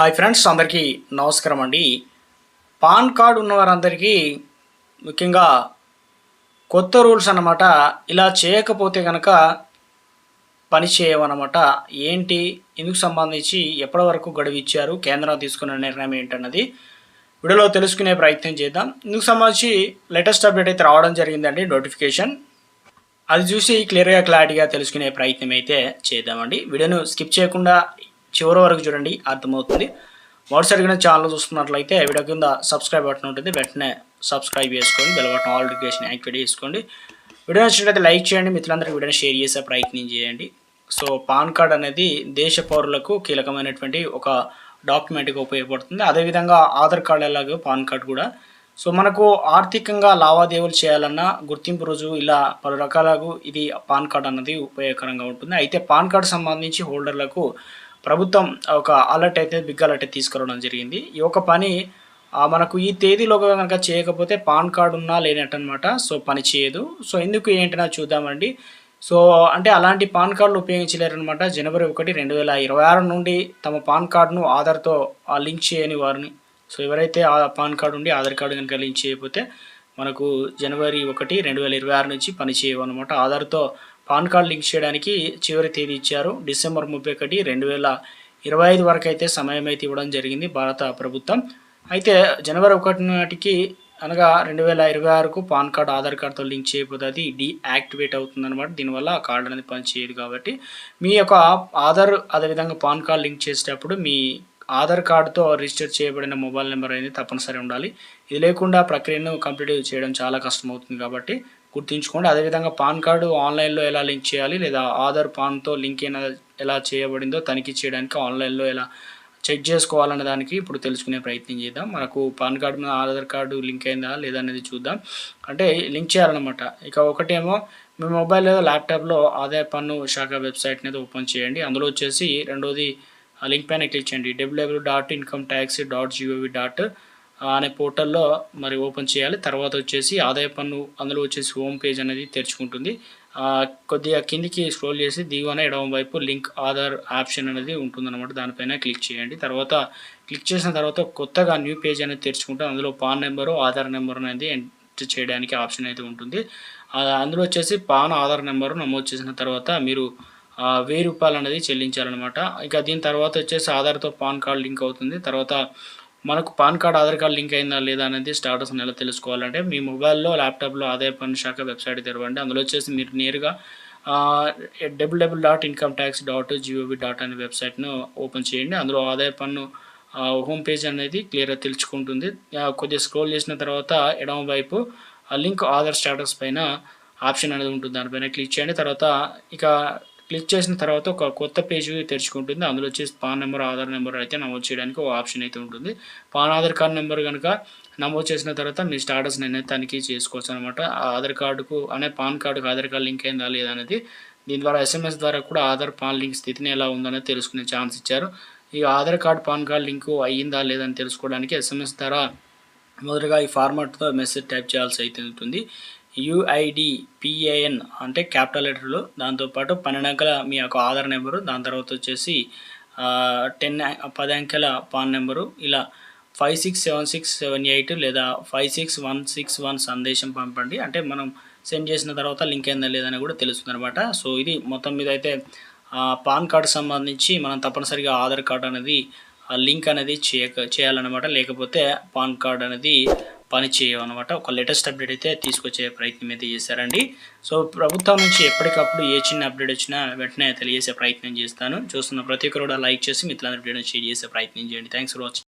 Hi friends అందరికీ నమస్కారం అండి. పాన్ కార్డు ఉన్న వారందరికీ ముఖ్యంగా కొత్త రూల్స్ అన్నమాట. ఇలా చేయకపోతే కనుక పని చేయవన్నమాట. ఏంటి? ఇందుకు సంబంధించి ఎప్పటి వరకు గడువు ఇచ్చారు? కేంద్రం తీసుకున్న నిర్ణయం ఏంటన్నది వీడియోలో తెలుసుకునే ప్రయత్నం చేద్దాం. ఇందుకు సంబంధించి లేటెస్ట్ అప్డేట్ అయితే రావడం జరిగిందండి నోటిఫికేషన్. అది చూసి క్లియర్గా క్లారిటీగా తెలుసుకునే ప్రయత్నం అయితే చేద్దామండి. వీడియోను స్కిప్ చేయకుండా చివరి వరకు చూడండి అర్థమవుతుంది. మొదటిసారి కానీ ఛానల్ చూస్తున్నట్లయితే వీడియో కింద సబ్స్క్రైబ్ బటన్ ఉంటుంది. వెంటనే సబ్స్క్రైబ్ చేసుకోండి. Bell button all notification activate చేసుకోండి. వీడియో నచ్చినట్లయితే లైక్ చేయండి. మిత్రులందరికీ వీడియోని షేర్ చేసే ప్రయత్నం చేయండి. సో పాన్ కార్డ్ అనేది దేశ పౌరులకు కీలకమైనటువంటి ఒక డాక్యుమెంట్గా ఉపయోగపడుతుంది. అదేవిధంగా ఆధార్ కార్డు ఎలాగో పాన్ కార్డ్ కూడా. సో మనకు ఆర్థికంగా లావాదేవీలు చేయాలన్నా గుర్తింపు రోజు ఇలా పలు రకాలకు ఇది పాన్ కార్డ్ అన్నది ఉపయోగకరంగా ఉంటుంది. అయితే పాన్ కార్డు సంబంధించి హోల్డర్లకు ప్రభుత్వం ఒక అలర్ట్ అయితే బిగ్ అలర్ట్ తీసుకురావడం జరిగింది. ఈ ఒక పని మనకు ఈ తేదీలోగా కనుక చేయకపోతే పాన్ కార్డు ఉన్నా లేనట్టు అనమాట సో పని చేయదు. సో ఎందుకు ఏంటన్నా చూద్దామండి. సో అంటే అలాంటి పాన్ కార్డులు ఉపయోగించలేరనమాట జనవరి ఒకటి రెండు వేల ఇరవై ఆరు నుండి తమ పాన్ కార్డును ఆధార్తో లింక్ చేయని వారిని. సో ఎవరైతే ఆ పాన్ కార్డు ఉండి ఆధార్ కార్డు కనుక లింక్ చేయకపోతే మనకు జనవరి ఒకటి రెండు వేల ఇరవై ఆరు నుంచి పనిచేయవు అనమాట ఆధార్తో పాన్ కార్డ్ లింక్ చేయడానికి చివరి తేదీ ఇచ్చారు. డిసెంబర్ ముప్పై ఒకటి రెండు వేల ఇరవై ఐదు వరకు అయితే సమయం అయితే ఇవ్వడం జరిగింది భారత ప్రభుత్వం. అయితే జనవరి ఒకటి నాటికి అనగా రెండు వేల ఇరవై ఆరుకు పాన్ కార్డ్ ఆధార్ కార్డ్తో లింక్ చేయకపోతే అది డీయాక్టివేట్ అవుతుంది అనమాట దీనివల్ల ఆ కార్డు అనేది పనిచేయదు కాబట్టి. మీ యొక్క ఆధార్ అదేవిధంగా పాన్ కార్డ్ లింక్ చేసేటప్పుడు మీ ఆధార్ కార్డుతో రిజిస్టర్ చేయబడిన మొబైల్ నెంబర్ అనేది తప్పనిసరి ఉండాలి. ఇది లేకుండా ప్రక్రియను కంప్లీట్ చేయడం చాలా కష్టం అవుతుంది కాబట్టి గుర్తుంచుకోండి. అదేవిధంగా పాన్ కార్డు ఆన్లైన్లో ఎలా లింక్ చేయాలి లేదా ఆధార్ పాన్తో లింక్ అయిన ఎలా చేయబడిందో తనిఖీ చేయడానికి ఆన్లైన్లో ఎలా చెక్ చేసుకోవాలనే దానికి ఇప్పుడు తెలుసుకునే ప్రయత్నం చేద్దాం. మనకు పాన్ కార్డు మీద ఆధార్ కార్డు లింక్ అయిందా లేదా అనేది చూద్దాం. అంటే లింక్ చేయాలన్నమాట. ఇక ఒకటేమో మీ మొబైల్ లేదా ల్యాప్టాప్లో ఆదాయ పన్ను శాఖ వెబ్సైట్ అనేది ఓపెన్ చేయండి. అందులో వచ్చేసి రెండోది లింక్ పైన క్లిక్ చేయండి. WW dot income tax dot GOV dot అనే పోర్టల్లో మరి ఓపెన్ చేయాలి. తర్వాత వచ్చేసి ఆదాయ పన్ను అందులో వచ్చేసి హోమ్ పేజ్ అనేది తెరుచుకుంటుంది. కొద్దిగా కిందికి స్క్రోల్ చేసి దిగువన ఎడమ వైపు లింక్ ఆధార్ ఆప్షన్ అనేది ఉంటుందన్నమాట. దానిపైన క్లిక్ చేయండి. తర్వాత క్లిక్ చేసిన తర్వాత కొత్తగా న్యూ పేజ్ అనేది తెరుచుకుంటే అందులో పాన్ నెంబరు ఆధార్ నెంబర్ అనేది ఎంటర్ చేయడానికి ఆప్షన్ అయితే ఉంటుంది. అందులో వచ్చేసి పాన్ ఆధార్ నెంబరు నమోదు చేసిన తర్వాత మీరు వెయ్యి రూపాయలు అనేది చెల్లించాలన్నమాట. ఇక దీని తర్వాత వచ్చేసి ఆధార్తో పాన్ కార్డ్ లింక్ అవుతుంది. తర్వాత మనకు PAN card Aadhaar card link అయిందా లేదా అనేది స్టాటస్ ఎలా తెలుసుకోవాలంటే మీ మొబైల్లో ల్యాప్టాప్లో ఆదాయ పన్ను శాఖ వెబ్సైట్ తెరవండి. అందులో వచ్చేసి మీరు నేరుగా double double dot income tax dot GOV dot అనే వెబ్సైట్ను ఓపెన్ చేయండి. అందులో ఆదాయ పన్ను హోమ్ పేజ్ అనేది క్లియర్గా తెలుసుకుంటుంది. కొద్దిగా స్క్రోల్ చేసిన తర్వాత ఎడమ వైపు లింక్ ఆధార్ స్టేటస్ పైన ఆప్షన్ అనేది ఉంటుంది. దానిపైన క్లిక్ చేయండి. తర్వాత ఇక క్లిక్ చేసిన తర్వాత ఒక కొత్త పేజ్ తెరుచుకుంటుంది. అందులో వచ్చేసి పాన్ నెంబర్ ఆధార్ నెంబర్ అయితే నమోదు చేయడానికి ఒక ఆప్షన్ అయితే ఉంటుంది. పాన్ ఆధార్ కార్డ్ నెంబర్ కనుక నమోదు చేసిన తర్వాత మీ స్టాటస్ నేను తనిఖీ చేసుకోవచ్చు అనమాట. ఆధార్ కార్డుకు అనే పాన్ కార్డుకు ఆధార్ కార్డు లింక్ అయిందా లేదా అనేది దీని ద్వారా ఎస్ఎంఎస్ ద్వారా కూడా ఆధార్ పాన్ లింక్ స్థితిని ఎలా ఉందనేది తెలుసుకునే ఛాన్స్ ఇచ్చారు. ఈ Aadhaar card PAN card link అయ్యిందా లేదని తెలుసుకోవడానికి ఎస్ఎంఎస్ ద్వారా మొదటగా ఈ ఫార్మాట్తో మెసేజ్ టైప్ చేయాల్సి అయితే ఉంటుంది. యుఐడిపిఏఎన్ అంటే క్యాపిటల్ లెటర్లు దాంతోపాటు పన్నెండు అంకెల మీ యొక్క ఆధార్ నెంబరు దాని తర్వాత వచ్చేసి టెన్ పది అంకెల పాన్ నెంబరు ఇలా five six seven six seven eight లేదా five six one six one సందేశం పంపండి. అంటే మనం సెండ్ చేసిన తర్వాత లింక్ అయిందా లేదని కూడా తెలుస్తుంది అనమాట సో ఇది మొత్తం మీద అయితే పాన్ కార్డు సంబంధించి మనం తప్పనిసరిగా ఆధార్ కార్డు అనేది లింక్ అనేది చేయక చేయాలన్నమాట. లేకపోతే పాన్ కార్డ్ అనేది పని చేయమన్నమాట ఒక లేటెస్ట్ అప్డేట్ అయితే తీసుకొచ్చే ప్రయత్నం అయితే చేశారండి. సో ప్రభుత్వం నుంచి ఎప్పటికప్పుడు ఏ చిన్న అప్డేట్ వచ్చినా వెంటనే తెలియజేసే ప్రయత్నం చేస్తాను. చూస్తున్న ప్రతి ఒక్కరు కూడా లైక్ చేసి మిత్రులందరూ షేర్ చేసే ప్రయత్నం చేయండి. Thanks for watching.